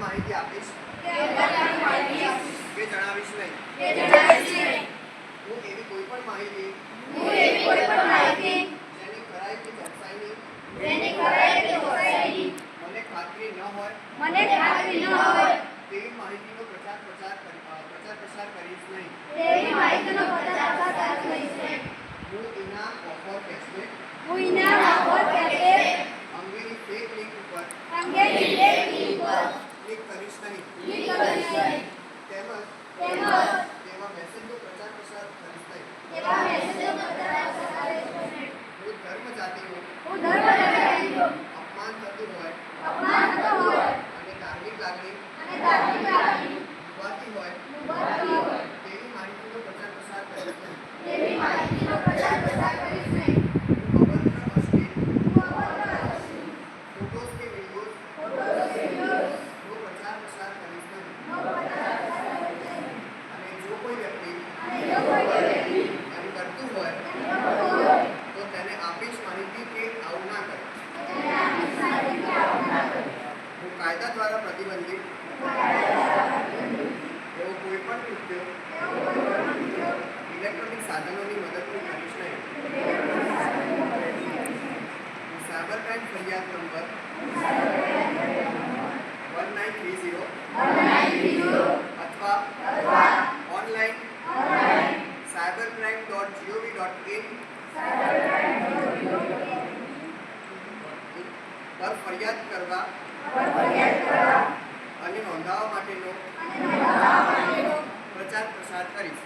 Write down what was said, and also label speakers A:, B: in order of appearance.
A: માહિતી આપીશ. કે જણાવીશ નહીં. હું એવી કોઈ પણ માહિતી
B: હું એવી કોઈ પણ માહિતી
A: જેની
B: ખરાઈ
A: ન હોય. મને
B: ન હોય.
A: તેવી માહિતીનો પ્રચાર પ્રસાર પ્રચાર પ્રસાર કરીશ નહીં.
B: તેવી
A: ડિક્શનરી
B: ડિક્શનરી
A: ધર્મ જાતિ હોય અપમાન થતું
B: હોય
A: અને ધાર્મિક હોય એમ કરતું હોય તો તેને આપેશ માહિતી કે આવું ના કરે હું કાયદા દ્વારા પ્રતિબંધિત એવો કોઈ પણ ઇલેક્ટ્રોનિક સાધનોની મદદથી કરીશ નહીં સાયબર ક્રાઇમ ફરિયાદ number one nine three zero અથવા પર ફરિયાદ કરવા અને નોંધાવવા માટેનો પ્રચાર પ્રસાર કરીશ.